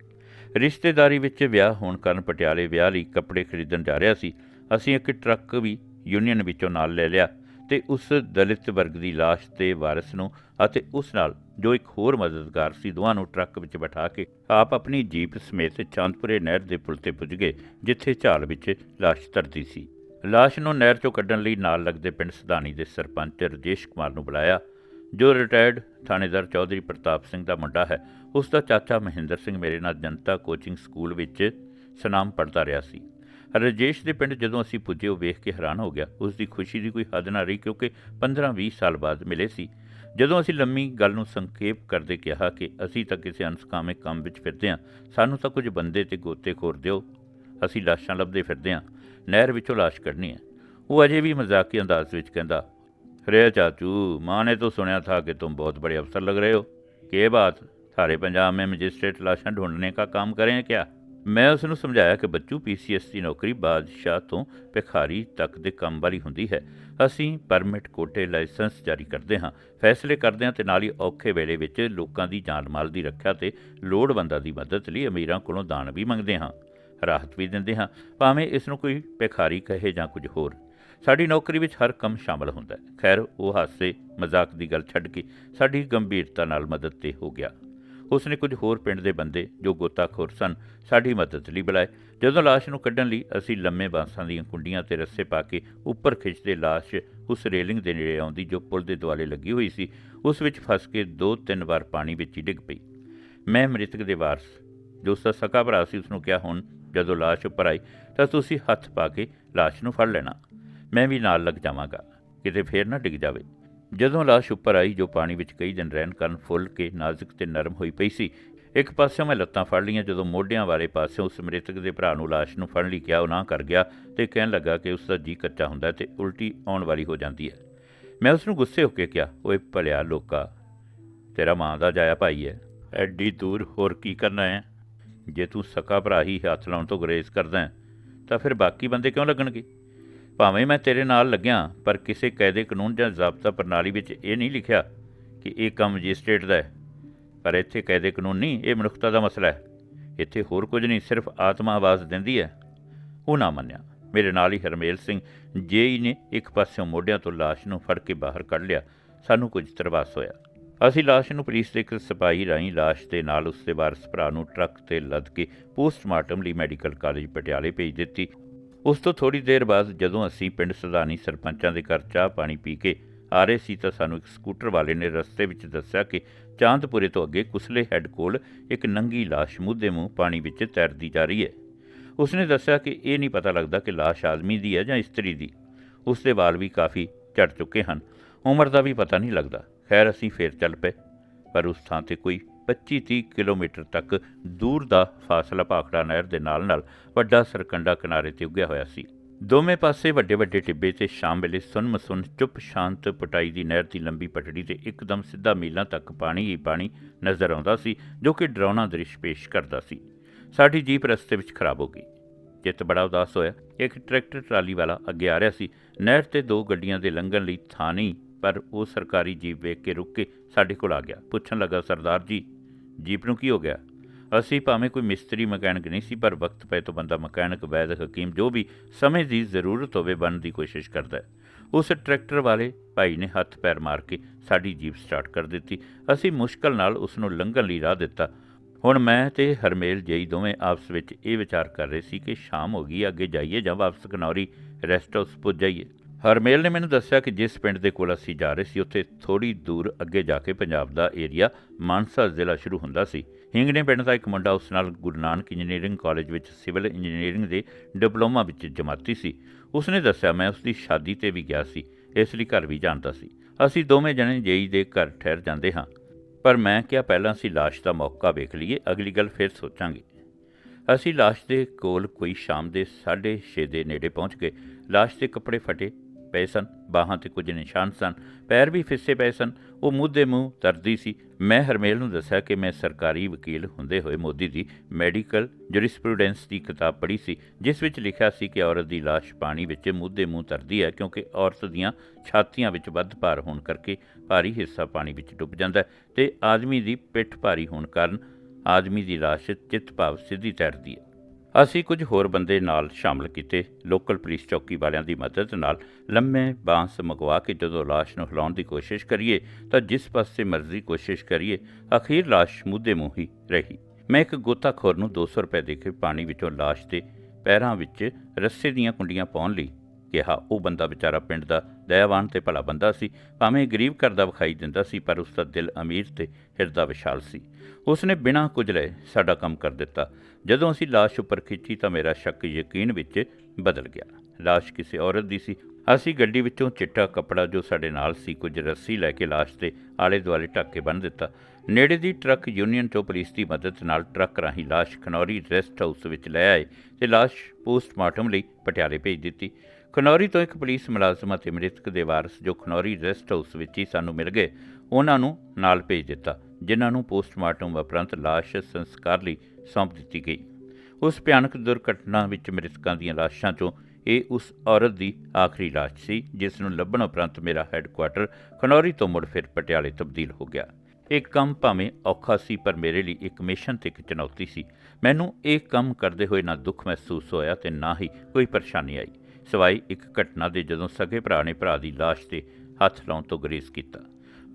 ਰਿਸ਼ਤੇਦਾਰੀ ਵਿੱਚ ਵਿਆਹ ਹੋਣ ਕਾਰਨ ਪਟਿਆਲੇ ਵਿਆਹ ਲਈ ਕੱਪੜੇ ਖਰੀਦਣ ਜਾ ਰਿਹਾ ਸੀ, ਅਸੀਂ ਇੱਕ ਟਰੱਕ ਵੀ ਯੂਨੀਅਨ ਵਿੱਚੋਂ ਨਾਲ ਲੈ ਲਿਆ ਤੇ ਉਸ ਦਲਿਤ ਵਰਗ ਦੀ ਲਾਸ਼ ਤੇ ਵਾਰਸ ਨੂੰ ਅਤੇ ਉਸ ਨਾਲ ਜੋ ਇੱਕ ਹੋਰ ਮਦਦਗਾਰ ਸੀ ਦੋਵਾਂ ਨੂੰ ਟਰੱਕ ਵਿੱਚ ਬਿਠਾ ਕੇ ਆਪ ਆਪਣੀ ਜੀਪ ਸਮੇਤ ਚਾਂਦਪੁਰੇ ਨਹਿਰ ਦੇ ਪੁਲ ਤੇ ਪੁੱਜ ਗਏ, ਜਿੱਥੇ ਝਾਲ ਵਿੱਚ ਲਾਸ਼ ਧਰਤੀ ਸੀ। ਲਾਸ਼ ਨੂੰ ਨਹਿਰ ਚੋਂ ਕੱਢਣ ਲਈ ਨਾਲ ਲੱਗਦੇ ਪਿੰਡ ਸਧਾਨੀ ਦੇ ਸਰਪੰਚ ਰਜੇਸ਼ ਕੁਮਾਰ ਨੂੰ ਬੁਲਾਇਆ, ਜੋ ਰਿਟਾਇਰਡ ਥਾਣੇਦਾਰ ਚੌਧਰੀ ਪ੍ਰਤਾਪ ਸਿੰਘ ਦਾ ਮੁੰਡਾ ਹੈ। ਉਸ ਦਾ ਚਾਚਾ ਮਹਿੰਦਰ ਸਿੰਘ ਮੇਰੇ ਨਾਲ ਜਨਤਾ ਕੋਚਿੰਗ ਸਕੂਲ ਵਿੱਚ ਸਨਾਮ ਪੜ੍ਹਦਾ ਰਿਹਾ ਸੀ। ਰਜੇਸ਼ ਦੇ ਪਿੰਡ ਜਦੋਂ ਅਸੀਂ ਪੁੱਜੇ ਉਹ ਵੇਖ ਕੇ ਹੈਰਾਨ ਹੋ ਗਿਆ ਉਸ ਦੀ ਖੁਸ਼ੀ ਦੀ ਕੋਈ ਹੱਦ ਨਾ ਰਹੀ ਕਿਉਂਕਿ 15-20 ਸਾਲ ਬਾਅਦ ਮਿਲੇ ਸੀ ਜਦੋਂ ਅਸੀਂ ਲੰਮੀ ਗੱਲ ਨੂੰ ਸੰਖੇਪ ਕਰਦੇ ਕਿਹਾ ਕਿ ਅਸੀਂ ਤਾਂ ਕਿਸੇ ਅਨਸਕਾਮੇ ਕੰਮ ਵਿੱਚ ਫਿਰਦੇ ਹਾਂ ਸਾਨੂੰ ਤਾਂ ਕੁਝ ਬੰਦੇ ਤੇ ਗੋਤੇ ਖੋਰ ਦਿਓ ਅਸੀਂ ਲਾਸ਼ਾਂ ਲੱਭਦੇ ਫਿਰਦੇ ਹਾਂ ਨਹਿਰ ਵਿੱਚੋਂ ਲਾਸ਼ ਕੱਢਣੀ ਹੈ ਉਹ ਅਜੇ ਵੀ ਮਜ਼ਾਕੀ ਅੰਦਾਜ਼ ਵਿੱਚ ਕਹਿੰਦਾ रे चाचू माँ ने तो सुना था कि तुम बहुत बड़े अफसर लग रहे हो के बात सारे पंजाब में मजिस्ट्रेट लाशें ढूंढने का काम करें क्या ਮੈਂ ਉਸ ਨੂੰ ਸਮਝਾਇਆ ਕਿ ਬੱਚੂ ਪੀਸੀਐਸ ਦੀ ਨੌਕਰੀ ਬਾਦਸ਼ਾਹ ਤੋਂ ਭਿਖਾਰੀ ਤੱਕ ਦੇ ਕੰਮ ਵਾਲੀ ਹੁੰਦੀ ਹੈ। ਅਸੀਂ ਪਰਮਿਟ ਕੋਟੇ ਲਾਇਸੈਂਸ ਜਾਰੀ ਕਰਦੇ ਹਾਂ, ਫੈਸਲੇ ਕਰਦੇ ਹਾਂ ਤੇ ਨਾਲ ਹੀ ਔਖੇ ਵੇਲੇ ਵਿੱਚ ਲੋਕਾਂ ਦੀ ਜਾਨ ਮਾਲ ਦੀ ਰੱਖਿਆ ਤੇ ਲੋੜਵੰਦਾਂ ਦੀ ਮਦਦ ਲਈ ਅਮੀਰਾਂ ਕੋਲੋਂ ਦਾਨ ਵੀ ਮੰਗਦੇ ਹਾਂ। ਰਾਹਤ ਵੀ ਦਿੰਦੇ ਹਾਂ, ਭਾਵੇਂ ਇਸ ਨੂੰ ਕੋਈ ਭਿਖਾਰੀ ਕਹੇ ਜਾਂ ਕੁਝ ਹੋਰ। ਸਾਡੀ ਨੌਕਰੀ ਵਿੱਚ ਹਰ ਕੰਮ ਸ਼ਾਮਲ ਹੁੰਦਾ ਹੈ। ਖੈਰ, ਉਹ ਹਾਸੇ ਮਜ਼ਾਕ ਦੀ ਗੱਲ ਛੱਡ ਕੇ ਸਾਡੀ ਗੰਭੀਰਤਾ ਨਾਲ ਮਦਦ ਤੇ ਹੋ ਗਿਆ। ਉਸ ਨੇ ਕੁਝ ਹੋਰ ਪਿੰਡ ਦੇ ਬੰਦੇ ਜੋ ਗੋਤਾਖੋਰ ਸਨ, ਸਾਡੀ ਮਦਦ ਲਈ ਬੁਲਾਏ। ਜਦੋਂ ਲਾਸ਼ ਨੂੰ ਕੱਢਣ ਲਈ ਅਸੀਂ ਲੰਮੇ ਬਾਂਸਾਂ ਦੀਆਂ ਕੁੰਡੀਆਂ ਤੇ ਰੱਸੇ ਪਾ ਕੇ ਉੱਪਰ ਖਿੱਚਦੇ ਲਾਸ਼ ਉਸ ਰੇਲਿੰਗ ਦੇ ਨੇੜੇ ਆਉਂਦੀ ਜੋ ਪੁਲ ਦੇ ਦੁਆਲੇ ਲੱਗੀ ਹੋਈ ਸੀ, ਉਸ ਵਿੱਚ ਫਸ ਕੇ ਦੋ ਤਿੰਨ ਵਾਰ ਪਾਣੀ ਵਿੱਚ ਹੀ ਡਿੱਗ ਪਈ। ਮੈਂ ਮ੍ਰਿਤਕ ਦੇ ਵਾਰਸ, ਜੋ ਉਸ ਦਾ ਸਕਾ ਭਰਾ ਸੀ ਉਸ ਨੂੰ ਕਿਹਾ, ਹੁਣ ਜਦੋਂ ਲਾਸ਼ ਉੱਪਰ ਆਈ, ਤਾਂ ਤੁਸੀਂ ਹੱਥ ਪਾ ਕੇ ਲਾਸ਼ ਨੂੰ ਫੜ ਲੈਣਾ। ਮੈਂ ਵੀ ਨਾਲ ਲੱਗ ਜਾਵਾਂਗਾ, ਕਿਤੇ ਫੇਰ ਨਾ ਡਿੱਗ ਜਾਵੇ। ਜਦੋਂ ਲਾਸ਼ ਉੱਪਰ ਆਈ, ਜੋ ਪਾਣੀ ਵਿੱਚ ਕਈ ਦਿਨ ਰਹਿਣ ਕਾਰਨ ਫੁੱਲ ਕੇ ਨਾਜ਼ੁਕ ਤੇ ਨਰਮ ਹੋਈ ਪਈ ਸੀ, ਇੱਕ ਪਾਸਿਓਂ ਮੈਂ ਲੱਤਾਂ ਫੜ ਲਈਆਂ, ਜਦੋਂ ਮੋਢਿਆਂ ਵਾਲੇ ਪਾਸਿਓਂ ਉਸ ਮ੍ਰਿਤਕ ਦੇ ਭਰਾ ਨੂੰ ਲਾਸ਼ ਨੂੰ ਫੜਨ ਲਈ ਕਿਹਾ, ਉਹ ਨਾ ਕਰ ਗਿਆ ਤੇ ਕਹਿਣ ਲੱਗਾ ਕਿ ਉਸ ਦਾ ਜੀ ਕੱਚਾ ਹੁੰਦਾ ਤੇ ਉਲਟੀ ਆਉਣ ਵਾਲੀ ਹੋ ਜਾਂਦੀ ਹੈ। ਮੈਂ ਉਸ ਨੂੰ ਗੁੱਸੇ ਹੋ ਕੇ ਕਿਹਾ, ਓਏ ਭਲਿਆ ਲੋਕਾ, ਤੇਰਾ ਮਾਂ ਦਾ ਜਾਇਆ ਭਾਈ ਹੈ। ਐਡੀ ਦੂਰ ਹੋਰ ਕੀ ਕਰਨਾ ਹੈ? ਜੇ ਤੂੰ ਸਕਾ ਭਰਾ ਹੀ ਹੱਥ ਲਾਉਣ ਤੋਂ ਗੁਰੇਜ਼ ਕਰਦਾ ਤਾਂ ਫਿਰ ਬਾਕੀ ਬੰਦੇ ਕਿਉਂ ਲੱਗਣਗੇ? ਭਾਵੇਂ ਮੈਂ ਤੇਰੇ ਨਾਲ ਲੱਗਿਆ, ਪਰ ਕਿਸੇ ਕਾਇਦੇ ਕਾਨੂੰਨ ਜਾਂ ਜ਼ਾਬਤਾ ਪ੍ਰਣਾਲੀ ਵਿੱਚ ਇਹ ਨਹੀਂ ਲਿਖਿਆ ਕਿ ਇਹ ਕੰਮ ਮੈਜਿਸਟ੍ਰੇਟ ਦਾ ਹੈ। ਪਰ ਇੱਥੇ ਕਾਇਦੇ ਕਾਨੂੰਨ ਨਹੀਂ, ਇਹ ਮਨੁੱਖਤਾ ਦਾ ਮਸਲਾ ਹੈ। ਇੱਥੇ ਹੋਰ ਕੁਝ ਨਹੀਂ, ਸਿਰਫ ਆਤਮਾ ਆਵਾਜ਼ ਦਿੰਦੀ ਹੈ। ਉਹ ਨਾ ਮੰਨਿਆ। ਮੇਰੇ ਨਾਲ ਹੀ ਹਰਮੇਲ ਸਿੰਘ ਜੇਈ ਨੇ ਇੱਕ ਪਾਸਿਓਂ ਮੋਢਿਆਂ ਤੋਂ ਲਾਸ਼ ਨੂੰ ਫੜ ਕੇ ਬਾਹਰ ਕੱਢ ਲਿਆ। ਸਾਨੂੰ ਕੁਝ ਤਰਵਾਸ ਹੋਇਆ। ਅਸੀਂ ਲਾਸ਼ ਨੂੰ ਪੁਲਿਸ ਦੇ ਇੱਕ ਸਿਪਾਹੀ ਰਾਹੀਂ ਲਾਸ਼ ਦੇ ਨਾਲ ਉਸ ਦੇ ਵਾਰਸ ਭਰਾ ਨੂੰ ਟਰੱਕ ਤੇ ਲੱਦ ਕੇ ਪੋਸਟਮਾਰਟਮ ਲਈ ਮੈਡੀਕਲ ਕਾਲਜ ਪਟਿਆਲੇ ਭੇਜ ਦਿੱਤੀ। ਉਸ ਤੋਂ ਥੋੜੀ ਦੇਰ ਬਾਅਦ ਜਦੋਂ ਅਸੀਂ ਪਿੰਡ ਸਦਾਨੀ ਸਰਪੰਚਾਂ ਦੇ ਘਰ ਚਾਹ ਪਾਣੀ ਪੀ ਕੇ ਆ ਰਹੇ ਸੀ ਤਾਂ ਸਾਨੂੰ ਇੱਕ ਸਕੂਟਰ ਵਾਲੇ ਨੇ ਰਸਤੇ ਵਿੱਚ ਦੱਸਿਆ ਕਿ ਚਾਂਦਪੁਰੇ ਤੋਂ ਅੱਗੇ ਕੁਸਲੇ ਹੈੱਡ ਕੋਲ ਇੱਕ ਨੰਗੀ ਲਾਸ਼ ਮੁੱਦੇ ਮੂੰਹ ਪਾਣੀ ਵਿੱਚ ਤੈਰਦੀ ਜਾ ਰਹੀ ਹੈ। ਉਸਨੇ ਦੱਸਿਆ ਕਿ ਇਹ ਨਹੀਂ ਪਤਾ ਲੱਗਦਾ ਕਿ ਲਾਸ਼ ਆਦਮੀ ਦੀ ਹੈ ਜਾਂ ਇਸਤਰੀ ਦੀ। ਉਸ ਦੇ ਵਾਲ ਵੀ ਕਾਫੀ ਝੜ ਚੁੱਕੇ ਹਨ। ਉਮਰ ਦਾ ਵੀ ਪਤਾ ਨਹੀਂ ਲੱਗਦਾ। ਖੈਰ, ਅਸੀਂ ਫੇਰ ਚੱਲ ਪਏ। ਪਰ ਉਸ ਥਾਂ ਤੇ ਕੋਈ 25-30 ਕਿਲੋਮੀਟਰ ਤੱਕ ਦੂਰ ਦਾ ਫਾਸਲਾ ਭਾਖੜਾ ਨਹਿਰ ਦੇ ਨਾਲ-ਨਾਲ ਵੱਡਾ ਸਰਕੰਡਾ ਕਿਨਾਰੇ ਤੇ ਉੱਗਿਆ ਹੋਇਆ ਸੀ। ਦੋਵੇਂ ਪਾਸੇ ਵੱਡੇ ਵੱਡੇ ਟਿੱਬੇ ਤੇ ਸ਼ਾਮ ਵੇਲੇ ਸੁੰਨ-ਮਸੁੰਨ ਚੁੱਪ ਸ਼ਾਂਤ ਪਟਾਈ ਦੀ ਨਹਿਰ ਦੀ ਲੰਬੀ ਪਟੜੀ ਤੇ ਇੱਕਦਮ ਸਿੱਧਾ ਮੀਲਾਂ ਤੱਕ ਪਾਣੀ ਹੀ ਪਾਣੀ ਨਜ਼ਰ ਆਉਂਦਾ ਸੀ, ਜੋ ਕਿ ਡਰਾਉਣਾ ਦ੍ਰਿਸ਼ ਪੇਸ਼ ਕਰਦਾ ਸੀ। ਸਾਡੀ ਜੀਪ ਰਸਤੇ ਵਿੱਚ ਖਰਾਬ ਹੋ ਗਈ। ਚਿੱਤ ਬੜਾ ਉਦਾਸ ਹੋਇਆ। ਇੱਕ ਟਰੈਕਟਰ ਟਰਾਲੀ ਵਾਲਾ ਅੱਗੇ ਆ ਰਿਹਾ ਸੀ। ਨਹਿਰ ਤੇ ਦੋ ਗੱਡੀਆਂ ਦੇ ਲੰਘਣ ਲਈ ਥਾਂ ਨਹੀਂ, ਪਰ ਉਹ ਸਰਕਾਰੀ ਜੀਪ ਵੇਖ ਕੇ ਰੁਕ ਕੇ ਸਾਡੇ ਕੋਲ ਆ ਗਿਆ। ਪੁੱਛਣ ਲੱਗਾ, ਸਰਦਾਰ ਜੀ ਜੀਪ ਨੂੰ ਕੀ ਹੋ ਗਿਆ? ਅਸੀਂ ਭਾਵੇਂ ਕੋਈ ਮਿਸਤਰੀ, ਮਕੈਨਿਕ ਨਹੀਂ ਸੀ, ਪਰ ਵਕਤ ਪਏ ਤੋਂ ਬੰਦਾ ਮਕੈਨਿਕ, ਵੈਦ, ਹਕੀਮ ਜੋ ਵੀ ਸਮੇਂ ਦੀ ਜ਼ਰੂਰਤ ਹੋਵੇ ਬਣਨ ਦੀ ਕੋਸ਼ਿਸ਼ ਕਰਦਾ ਉਸ ਟਰੈਕਟਰ ਵਾਲੇ ਭਾਈ ਨੇ ਹੱਥ ਪੈਰ ਮਾਰ ਕੇ ਸਾਡੀ ਜੀਪ ਸਟਾਰਟ ਕਰ ਦਿੱਤੀ। ਅਸੀਂ ਮੁਸ਼ਕਲ ਨਾਲ ਉਸ ਨੂੰ ਲੰਘਣ ਲਈ ਰਾਹ ਦਿੱਤਾ। ਹੁਣ ਮੈਂ ਤੇ ਹਰਮੇਲ ਜਈ ਦੋਵੇਂ ਆਪਸ ਵਿੱਚ ਇਹ ਵਿਚਾਰ ਕਰ ਰਹੇ ਸੀ ਕਿ ਸ਼ਾਮ ਹੋ ਗਈ, ਅੱਗੇ ਜਾਈਏ ਜਾਂ ਵਾਪਸ ਕਨੌਰੀ ਰੈਸਟ ਹਾਊਸ ਪੁੱਜ ਜਾਈਏ। ਹਰਮੇਲ ਨੇ ਮੈਨੂੰ ਦੱਸਿਆ ਕਿ ਜਿਸ ਪਿੰਡ ਦੇ ਕੋਲ ਅਸੀਂ ਜਾ ਰਹੇ ਸੀ, ਉੱਥੇ ਥੋੜੀ ਦੂਰ ਅੱਗੇ ਜਾ ਕੇ ਪੰਜਾਬ ਦਾ ਏਰੀਆ ਮਾਨਸਾ ਜ਼ਿਲ੍ਹਾ ਸ਼ੁਰੂ ਹੁੰਦਾ ਸੀ। ਹਿੰਗਣੇ ਪਿੰਡ ਦਾ ਇੱਕ ਮੁੰਡਾ ਉਸ ਨਾਲ ਗੁਰੂ ਨਾਨਕ ਇੰਜੀਨੀਅਰਿੰਗ ਕਾਲਜ ਵਿੱਚ ਸਿਵਲ ਇੰਜੀਨੀਅਰਿੰਗ ਦੇ ਡਿਪਲੋਮਾ ਵਿੱਚ ਜਮਾਤੀ ਸੀ। ਉਸਨੇ ਦੱਸਿਆ, ਮੈਂ ਉਸ ਦੀ ਸ਼ਾਦੀ ਤੇ ਵੀ ਗਿਆ ਸੀ, ਇਸ ਲਈ ਘਰ ਵੀ ਜਾਣਦਾ ਸੀ। ਅਸੀਂ ਦੋਵੇਂ ਜਣੇ ਜੇਈ ਦੇ ਘਰ ਠਹਿਰ ਜਾਂਦੇ ਹਾਂ। ਪਰ ਮੈਂ ਕਿਹਾ, ਪਹਿਲਾਂ ਅਸੀਂ ਲਾਸ਼ ਦਾ ਮੌਕਾ ਵੇਖ ਲਈਏ, ਅਗਲੀ ਗੱਲ ਫਿਰ ਸੋਚਾਂਗੇ। ਅਸੀਂ ਲਾਸ਼ ਦੇ ਕੋਲ ਕੋਈ ਸ਼ਾਮ ਦੇ 6:30 ਦੇ ਨੇੜੇ ਪਹੁੰਚ ਗਏ। ਲਾਸ਼ ਦੇ ਕੱਪੜੇ ਫਟੇ ਪਏ ਸਨ, ਬਾਹਾਂ ਤੇ ਕੁਝ ਨਿਸ਼ਾਨ ਸਨ, ਪੈਰ ਵੀ ਫਿੱਸੇ ਪਏ ਸਨ। ਉਹ ਮੂੰਹ ਮੂੰਹ ਤਰਦੀ ਸੀ। ਮੈਂ ਹਰਮੇਲ ਨੂੰ ਦੱਸਿਆ ਕਿ ਮੈਂ ਸਰਕਾਰੀ ਵਕੀਲ ਹੁੰਦੇ ਹੋਏ ਮੋਦੀ ਦੀ ਮੈਡੀਕਲ ਜੁਰਿਸਪ੍ਰੂਡੈਂਸ ਦੀ ਕਿਤਾਬ ਪੜ੍ਹੀ ਸੀ, ਜਿਸ ਵਿੱਚ ਲਿਖਿਆ ਸੀ ਕਿ ਔਰਤ ਦੀ ਲਾਸ਼ ਪਾਣੀ ਵਿੱਚ ਮੂੰਹ ਮੂੰਹ ਤਰਦੀ ਹੈ, ਕਿਉਂਕਿ ਔਰਤ ਦੀਆਂ ਛਾਤੀਆਂ ਵਿੱਚ ਵੱਧ ਭਾਰ ਹੋਣ ਕਰਕੇ ਭਾਰੀ ਹਿੱਸਾ ਪਾਣੀ ਵਿੱਚ ਡੁੱਬ ਜਾਂਦਾ ਹੈ ਤੇ ਆਦਮੀ ਦੀ ਪਿੱਠ ਭਾਰੀ ਹੋਣ ਕਾਰਨ ਆਦਮੀ ਦੀ ਲਾਸ਼ ਚਿੱਤ ਭਾਵ ਸਿੱਧੀ ਤੈਰਦੀ ਹੈ। ਅਸੀਂ ਕੁਝ ਹੋਰ ਬੰਦੇ ਨਾਲ ਸ਼ਾਮਲ ਕੀਤੇ। ਲੋਕਲ ਪੁਲਿਸ ਚੌਕੀ ਵਾਲਿਆਂ ਦੀ ਮਦਦ ਨਾਲ ਲੰਮੇ ਬਾਂਸ ਮੰਗਵਾ ਕੇ ਜਦੋਂ ਲਾਸ਼ ਨੂੰ ਹਿਲਾਉਣ ਦੀ ਕੋਸ਼ਿਸ਼ ਕਰੀਏ, ਤਾਂ ਜਿਸ ਪਾਸੇ ਮਰਜ਼ੀ ਕੋਸ਼ਿਸ਼ ਕਰੀਏ, ਅਖੀਰ ਲਾਸ਼ ਮੁੱਦੇ ਮੂੰਹ ਹੀ ਰਹੀ। ਮੈਂ ਇੱਕ ਗੋਤਾਖੋਰ ਨੂੰ 200 ਰੁਪਏ ਦੇ ਕੇ ਪਾਣੀ ਵਿੱਚੋਂ ਲਾਸ਼ ਦੇ ਪੈਰਾਂ ਵਿੱਚ ਰੱਸੇ ਦੀਆਂ ਕੁੰਡੀਆਂ ਪਾਉਣ ਲਈ ਕਿਹਾ। ਉਹ ਬੰਦਾ ਵਿਚਾਰਾ ਪਿੰਡ ਦਾ ਦਇਆਵਾਨ ਤੇ ਭਲਾ ਬੰਦਾ ਸੀ, ਭਾਵੇਂ ਗਰੀਬ ਘਰ ਦਾ ਵਿਖਾਈ ਦਿੰਦਾ ਸੀ, ਪਰ ਉਸ ਦਾ ਦਿਲ ਅਮੀਰ ਤੇ ਹਿਰਦਾ ਵਿਸ਼ਾਲ ਸੀ। ਉਸ ਨੇ ਬਿਨਾਂ ਕੁਝ ਲਏ ਸਾਡਾ ਕੰਮ ਕਰ ਦਿੱਤਾ। ਜਦੋਂ ਅਸੀਂ ਲਾਸ਼ ਉੱਪਰ ਖਿੱਚੀ ਤਾਂ ਮੇਰਾ ਸ਼ੱਕ ਯਕੀਨ ਵਿੱਚ ਬਦਲ ਗਿਆ। ਲਾਸ਼ ਕਿਸੇ ਔਰਤ ਦੀ ਸੀ। ਅਸੀਂ ਗੱਡੀ ਵਿੱਚੋਂ ਚਿੱਟਾ ਕੱਪੜਾ ਜੋ ਸਾਡੇ ਨਾਲ ਸੀ, ਕੁਝ ਰੱਸੀ ਲੈ ਕੇ ਲਾਸ਼ ਦੇ ਆਲੇ ਦੁਆਲੇ ਢੱਕ ਕੇ ਬੰਨ੍ਹ ਦਿੱਤਾ। ਨੇੜੇ ਦੀ ਟਰੱਕ ਯੂਨੀਅਨ ਤੋਂ ਪੁਲਿਸ ਦੀ ਮਦਦ ਨਾਲ ਟਰੱਕ ਰਾਹੀਂ ਲਾਸ਼ ਖਨੌਰੀ ਰੈਸਟ ਹਾਊਸ ਵਿੱਚ ਲੈ ਆਏ ਤੇ ਲਾਸ਼ ਪੋਸਟਮਾਰਟਮ ਲਈ ਪਟਿਆਲੇ ਭੇਜ ਦਿੱਤੀ। ਖਨੌਰੀ ਤੋਂ ਇੱਕ ਪੁਲਿਸ ਮੁਲਾਜ਼ਮ ਅਤੇ ਮ੍ਰਿਤਕ ਦੇ ਵਾਰਸ ਜੋ ਖਨੌਰੀ ਰੈਸਟ ਹਾਊਸ ਵਿੱਚ ਹੀ ਸਾਨੂੰ ਮਿਲ ਗਏ, ਉਹਨਾਂ ਨੂੰ ਨਾਲ ਭੇਜ ਦਿੱਤਾ, ਜਿਨ੍ਹਾਂ ਨੂੰ ਪੋਸਟਮਾਰਟਮ ਉਪਰੰਤ ਲਾਸ਼ ਸੰਸਕਾਰ ਲਈ ਸੌਂਪ ਦਿੱਤੀ ਗਈ। ਉਸ ਭਿਆਨਕ ਦੁਰਘਟਨਾ ਵਿੱਚ ਮ੍ਰਿਤਕਾਂ ਦੀਆਂ ਲਾਸ਼ਾਂ 'ਚੋਂ ਇਹ ਉਸ ਔਰਤ ਦੀ ਆਖਰੀ ਲਾਸ਼ ਸੀ, ਜਿਸ ਨੂੰ ਲੱਭਣ ਉਪਰੰਤ ਮੇਰਾ ਹੈੱਡਕੁਆਟਰ ਖਨੌਰੀ ਤੋਂ ਮੁੜ ਫਿਰ ਪਟਿਆਲੇ ਤਬਦੀਲ ਹੋ ਗਿਆ। ਇਹ ਕੰਮ ਭਾਵੇਂ ਔਖਾ ਸੀ, ਪਰ ਮੇਰੇ ਲਈ ਇੱਕ ਮਿਸ਼ਨ ਤੇ ਇੱਕ ਚੁਣੌਤੀ ਸੀ। ਮੈਨੂੰ ਇਹ ਕੰਮ ਕਰਦੇ ਹੋਏ ਨਾ ਦੁੱਖ ਮਹਿਸੂਸ ਹੋਇਆ ਤੇ ਨਾ ਹੀ ਕੋਈ ਪਰੇਸ਼ਾਨੀ ਆਈ। ਸਿਵਾਏ ਇੱਕ ਘਟਨਾ ਦੇ ਜਦੋਂ ਸਗੇ ਭਰਾ ਨੇ ਭਰਾ ਦੀ ਲਾਸ਼ ਤੇ ਹੱਥ ਲਾਉਣ ਤੋਂ ਗਰੇਜ਼ ਕੀਤਾ।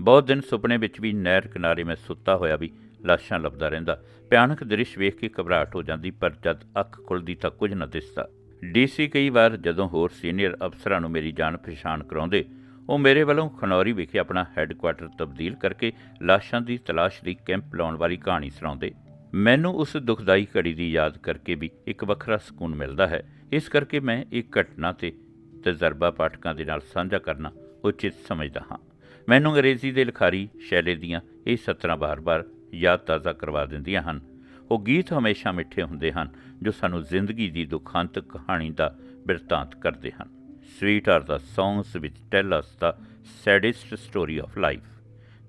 ਬਹੁਤ ਦਿਨ ਸੁਪਨੇ ਵਿੱਚ ਵੀ ਨਹਿਰ ਕਿਨਾਰੇ ਮੈਂ ਸੁੱਤਾ ਹੋਇਆ ਵੀ ਲਾਸ਼ਾਂ ਲੱਭਦਾ ਰਹਿੰਦਾ। ਭਿਆਨਕ ਦ੍ਰਿਸ਼ ਵੇਖ ਕੇ ਘਬਰਾਹਟ ਹੋ ਜਾਂਦੀ, ਪਰ ਜਦ ਅੱਖ ਖੁੱਲਦੀ ਤਾਂ ਕੁਝ ਨਾ ਦਿਸਦਾ। ਡੀਸੀ ਕਈ ਵਾਰ ਜਦੋਂ ਹੋਰ ਸੀਨੀਅਰ ਅਫਸਰਾਂ ਨੂੰ ਮੇਰੀ ਜਾਣ ਪਛਾਣ ਕਰਾਉਂਦੇ, ਉਹ ਮੇਰੇ ਵੱਲੋਂ ਖਨੌਰੀ ਵਿਖੇ ਆਪਣਾ ਹੈੱਡਕੁਆਟਰ ਤਬਦੀਲ ਕਰਕੇ ਲਾਸ਼ਾਂ ਦੀ ਤਲਾਸ਼ ਲਈ ਕੈਂਪ ਲਾਉਣ ਵਾਲੀ ਕਹਾਣੀ ਸੁਣਾਉਂਦੇ। ਮੈਨੂੰ ਉਸ ਦੁਖਦਾਈ ਘੜੀ ਦੀ ਯਾਦ ਕਰਕੇ ਵੀ ਇੱਕ ਵੱਖਰਾ ਸਕੂਨ ਮਿਲਦਾ ਹੈ। ਇਸ ਕਰਕੇ ਮੈਂ ਇਹ ਘਟਨਾ ਤੇ ਤਜਰਬਾ ਪਾਠਕਾਂ ਦੇ ਨਾਲ ਸਾਂਝਾ ਕਰਨਾ ਉਚਿਤ ਸਮਝਦਾ ਹਾਂ। ਮੈਨੂੰ ਅੰਗਰੇਜ਼ੀ ਦੇ ਲਿਖਾਰੀ ਸ਼ੈਲੇ ਦੀਆਂ ਇਹ ਸਤਰਾਂ ਬਾਰ-ਬਾਰ ਯਾਦ ਤਾਜ਼ਾ ਕਰਵਾ ਦਿੰਦੀਆਂ ਹਨ। ਉਹ ਗੀਤ ਹਮੇਸ਼ਾ ਮਿੱਠੇ ਹੁੰਦੇ ਹਨ, ਜੋ ਸਾਨੂੰ ਜ਼ਿੰਦਗੀ ਦੀ ਦੁਖਾਂਤ ਕਹਾਣੀ ਦਾ ਬਿਰਤਾਂਤ ਕਰਦੇ ਹਨ। Sweet are the songs which tell us the saddest story of life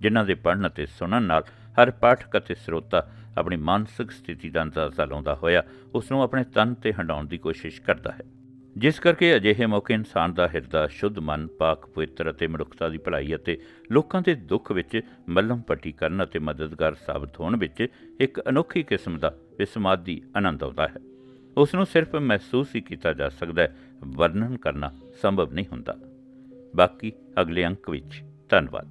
ਜਿਨ੍ਹਾਂ ਦੇ ਪੜ੍ਹਨ ਅਤੇ ਸੁਣਨ ਨਾਲ ਹਰ ਪਾਠਕ ਅਤੇ ਸਰੋਤਾ ਆਪਣੀ ਮਾਨਸਿਕ ਸਥਿਤੀ ਦਾ ਅੰਦਾਜ਼ਾ ਲਾਉਂਦਾ ਹੋਇਆ ਉਸ ਨੂੰ ਆਪਣੇ ਤਨ ਤੇ ਹੰਡਾਉਣ ਦੀ ਕੋਸ਼ਿਸ਼ ਕਰਦਾ ਹੈ। ਜਿਸ ਕਰਕੇ ਅਜਿਹੇ ਮੌਕੇ ਇਨਸਾਨ ਦਾ ਹਿਰਦਾ, ਸ਼ੁੱਧ ਮਨ, ਪਾਕ ਪਵਿੱਤਰ ਅਤੇ ਮਨੁੱਖਤਾ ਦੀ ਭਲਾਈ ਅਤੇ ਲੋਕਾਂ ਦੇ ਦੁੱਖ ਵਿੱਚ ਮੱਲਮ ਪੱਟੀ ਕਰਨ ਅਤੇ ਮਦਦਗਾਰ ਸਾਬਤ ਹੋਣ ਵਿੱਚ ਇੱਕ ਅਨੋਖੀ ਕਿਸਮ ਦਾ ਵਿਸਮਾਦੀ ਆਨੰਦ ਆਉਂਦਾ ਹੈ। ਉਸ ਨੂੰ ਸਿਰਫ ਮਹਿਸੂਸ ਹੀ ਕੀਤਾ ਜਾ ਸਕਦਾ ਹੈ, ਵਰਣਨ ਕਰਨਾ ਸੰਭਵ ਨਹੀਂ ਹੁੰਦਾ। ਬਾਕੀ ਅਗਲੇ ਅੰਕ ਵਿੱਚ ਧੰਨਵਾਦ।